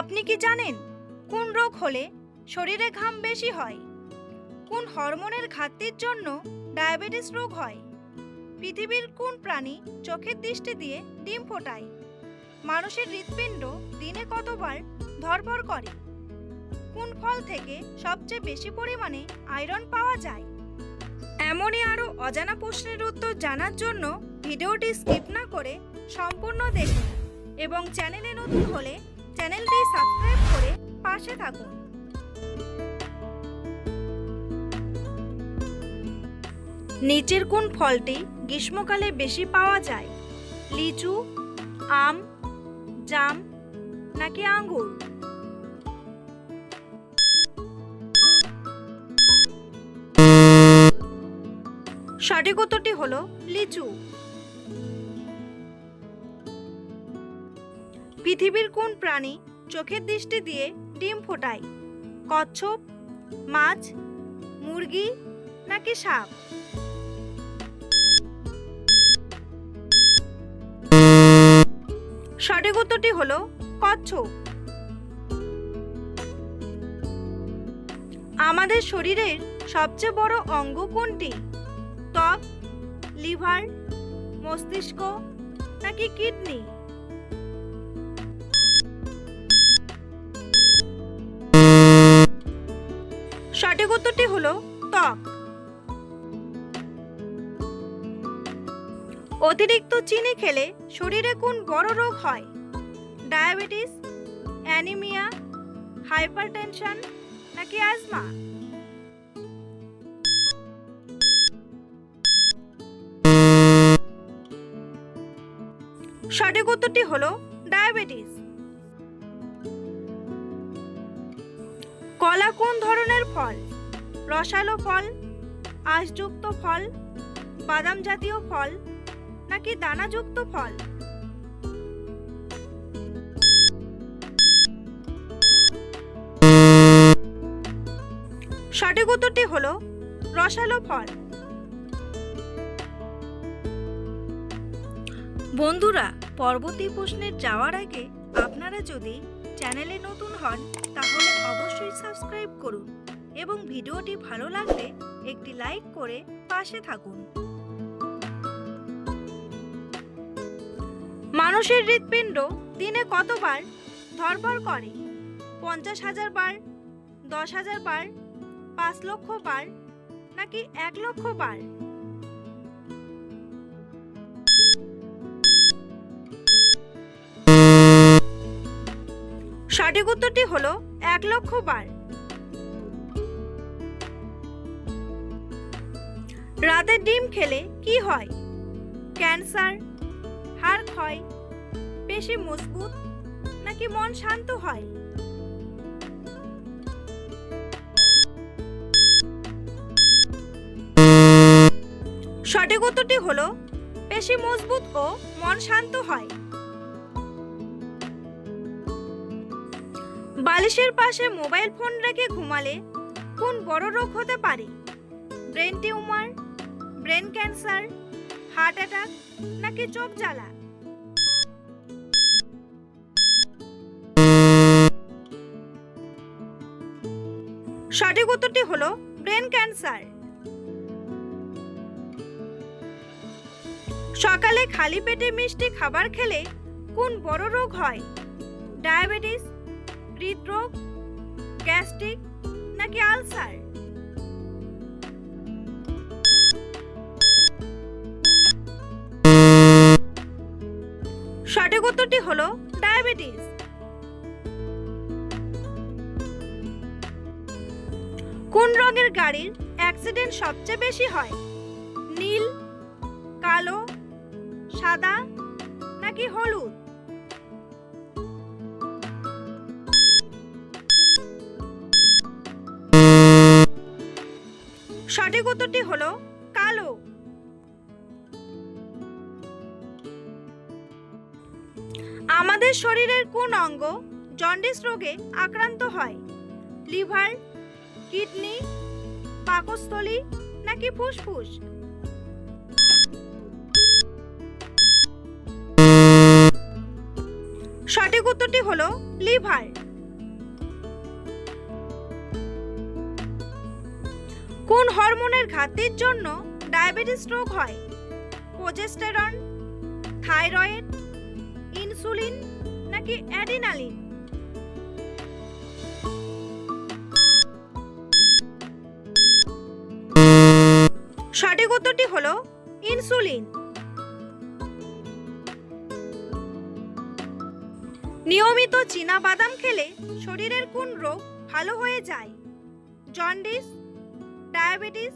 আপনি কি জানেন কোন রোগ হলে শরীরে ঘাম বেশি হয়? কোন হরমোনের ঘাটতির জন্য ডায়াবেটিস রোগ হয়? পৃথিবীর কোন প্রাণী চোখের দৃষ্টি দিয়ে ডিম ফোটায়? মানুষের হৃৎপিণ্ড দিনে কতবার ধরপড় করে? কোন ফল থেকে সবচেয়ে বেশি পরিমাণে আয়রন পাওয়া যায়? এমনই আরও অজানা প্রশ্নের উত্তর জানার জন্য ভিডিওটি স্কিপ না করে সম্পূর্ণ দেখুন এবং চ্যানেলে নতুন হলে চ্যানেলটি সাবস্ক্রাইব করে পাশে থাকুন। নিচের কোন ফলটি গ্রীষ্মকালে বেশি পাওয়া যায়? লিচু, আম, জাম নাকি আঙ্গুর? সঠিক উত্তরটি হলো লিচু। পৃথিবীর কোন প্রাণী চোখের দৃষ্টি দিয়ে ডিম ফোটায়? কচ্ছপ, মাছ, মুরগি নাকি সাপ? সঠিক উত্তরটি হলো কচ্ছপ। আমাদের শরীরের সবচেয়ে বড় অঙ্গ কোনটি? ত্বক, লিভার, মস্তিষ্ক নাকি কিডনি? সঠিক উত্তরটি হলো ত্বক। অতিরিক্ত চিনি খেলে শরীরে কোন বড় রোগ হয়? ডায়াবেটিস, অ্যানিমিয়া, হাইপারটেনশন নাকি অ্যাজমা? সঠিক উত্তরটি হলো ডায়াবেটিস। কলা কোন ধরনের ফল, রসালো ফল, আঁশযুক্ত ফল, বাদাম জাতীয় ফল নাকি দানাযুক্ত ফল? সঠিক উত্তরটি হল রসালো ফল। বন্ধুরা, পরবর্তী প্রশ্নের যাওয়ার আগে আপনারা যদি চ্যানেলে নতুন হন, তাহলে অবশ্যই সাবস্ক্রাইব করুন। এবং ভিডিওটি ভালো লাগলে একটি লাইক করে পাশে থাকুন। মানুষের হৃৎপিণ্ড দিনে কতবার ধরপড় করে? পঞ্চাশ হাজার বার, দশ হাজার বার, পাঁচ লক্ষ বার, নাকি এক লক্ষ বার? সঠিক উত্তরটি হলো এক লক্ষ বার। রাতের ডিম খেলে কি হয়? ক্যান্সার, হাড় ক্ষয়, পেশি মজবুত, নাকি মন শান্ত হয়? সঠিক উত্তরটি হলো, পেশি মজবুত ও মন শান্ত হয়। বালিশের পাশে মোবাইল ফোন রেখে ঘুমালে কোন বড় রোগ হতে পারে? Brain tumour brain cancer, heart attack নাকি চোখ জ্বালা? সঠিক উত্তরটি হলো ব্রেন ক্যান্সার। সকালে খালি পেটে মিষ্টি খাবার খেলে কোন বড় রোগ হয়? ডায়াবেটিস, হৃদরোগ, গ্যাস্ট্রিক নাকি আলসার? সঠিক উত্তরটি হলো ডায়াবেটিস। কোন রঙের গাড়ির অ্যাক্সিডেন্ট সবচেয়ে বেশি হয়? নীল, কালো, সাদা, নাকি হলুদ? সঠিক উত্তরটি হলো আমাদের শরীরের কোন অঙ্গ জন্ডিস রোগে আক্রান্ত হয়? লিভার, কিডনি, পাকস্থলী নাকি ফুসফুস? সঠিক উত্তরটি হলো লিভার। কোন হরমোনের ঘাটতির জন্য ডায়াবেটিস রোগ হয়? প্রোজেস্টেরন, থাইরয়েড ইনসুলিন নাকি অ্যাডিনালিন? সঠিক উত্তরটি হলো ইনসুলিন। নিয়মিত চীনা বাদাম খেলে শরীরের কোন রোগ ভালো হয়ে যায়? জন্ডিস, ডায়াবেটিস,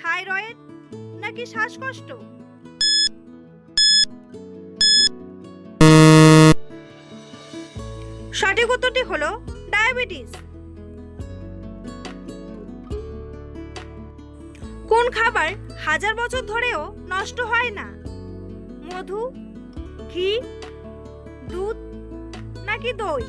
থাইরয়েড নাকি শ্বাসকষ্ট? সঠিক উত্তরটি হলো ডায়াবেটিস। কোন খাবার হাজার বছর ধরেও নষ্ট হয় না? মধু, ঘি, দুধ নাকি দই?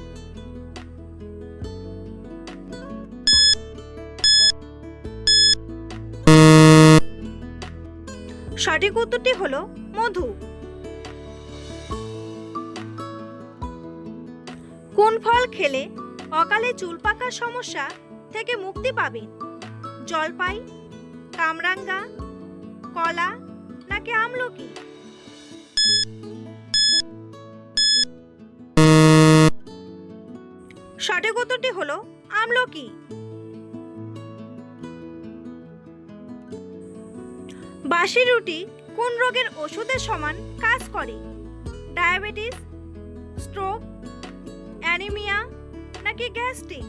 সঠিক উত্তরটি হলো মধু। ফল খেলে অকালে চুল পাকার সমস্যা থেকে মুক্তি পাবেন জলপাই, কামরাঙ্গা, কলা, নাকি আমলকি? সঠিক উত্তরটি হলো আমলকি। বাসি রুটি কোন রোগের ওষুধের সমান কাজ করে? ডায়াবেটিস, স্ট্রোক নাকি গ্যাস্ট্রিক?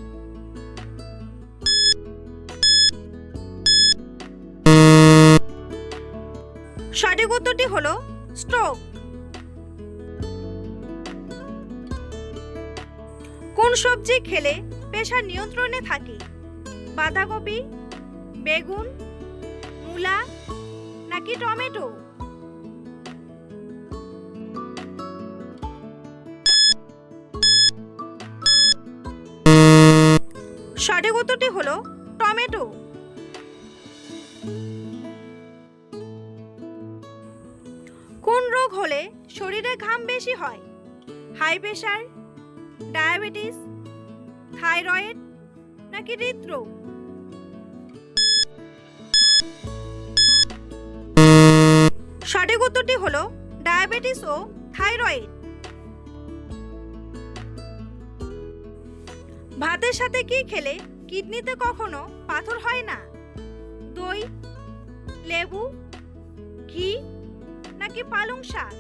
সঠিক উত্তরটি হলো স্ট্রোক। কোন সবজি খেলে প্রেশার নিয়ন্ত্রণে থাকে? বাঁধাকপি, বেগুন, মূলা নাকি টমেটো? সঠিক উত্তরটি হলো টমেটো। কোন রোগ হলে শরীরে ঘাম বেশি হয়? হাই প্রেশার ডায়াবেটিস, থাইরয়েড নাকি হৃদরোগ? সঠিক উত্তরটি হলো ডায়াবেটিস ও থাইরয়েড। ভাতের সাথে কি খেলে? কিডনিতে কখনো পাথর হয় না? দই, লেবু, ঘি, নাকি পালং শাক?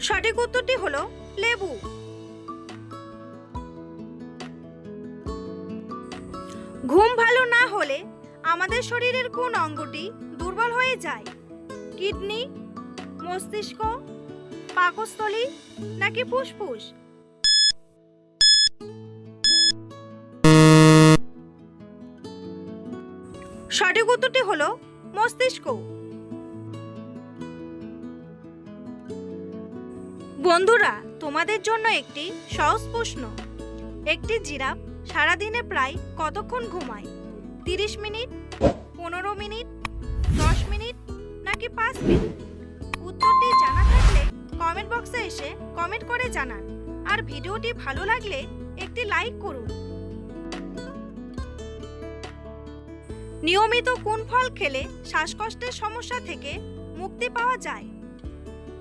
সঠিক উত্তরটি হলো লেবু। ঘুম ভালো না হলে আমাদের শরীরের কোন অঙ্গটি দুর্বল হয়ে যায়? কিডনি, মস্তিষ্ক পাকস্থলী নাকি ফুসফুস? সঠিক উত্তরটি হলো মস্তিষ্ক। বন্ধুরা, তোমাদের জন্য একটি সহজ প্রশ্ন। একটি জিরাফ সারাদিনে প্রায় কতক্ষণ ঘুমায়? তিরিশ মিনিট, পনেরো মিনিট, দশ মিনিট নাকি পাঁচ মিনিট? উত্তরটি জানা কমেন্ট বক্সে এসে কমেন্ট করে জানান। আর ভিডিওটি ভালো লাগলে একটি লাইক করুন। নিয়মিত কোন ফল খেলে শ্বাসকষ্টের সমস্যা থেকে মুক্তি পাওয়া যায়?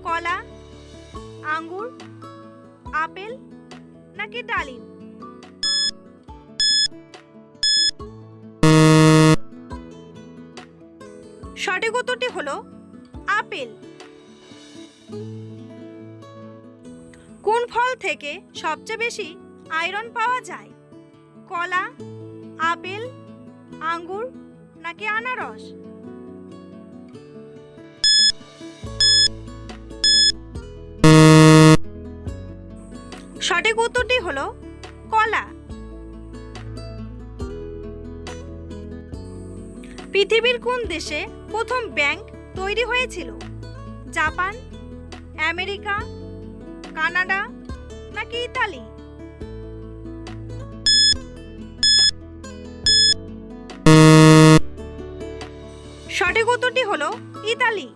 কলা, আঙ্গুর, আপেল নাকি ডালিম? সঠিক উত্তরটি হলো আপেল। কোন ফল থেকে সবচেয়ে বেশি আয়রন পাওয়া যায়? কলা, আপেল, আঙ্গুর নাকি আনারস? সঠিক উত্তরটি হলো কলা। পৃথিবীর কোন দেশে প্রথম ব্যাংক তৈরি হয়েছিল? জাপান, আমেরিকা কানাডা নাকি ইতালি? সঠিক উত্তরটি হলো ইতালি।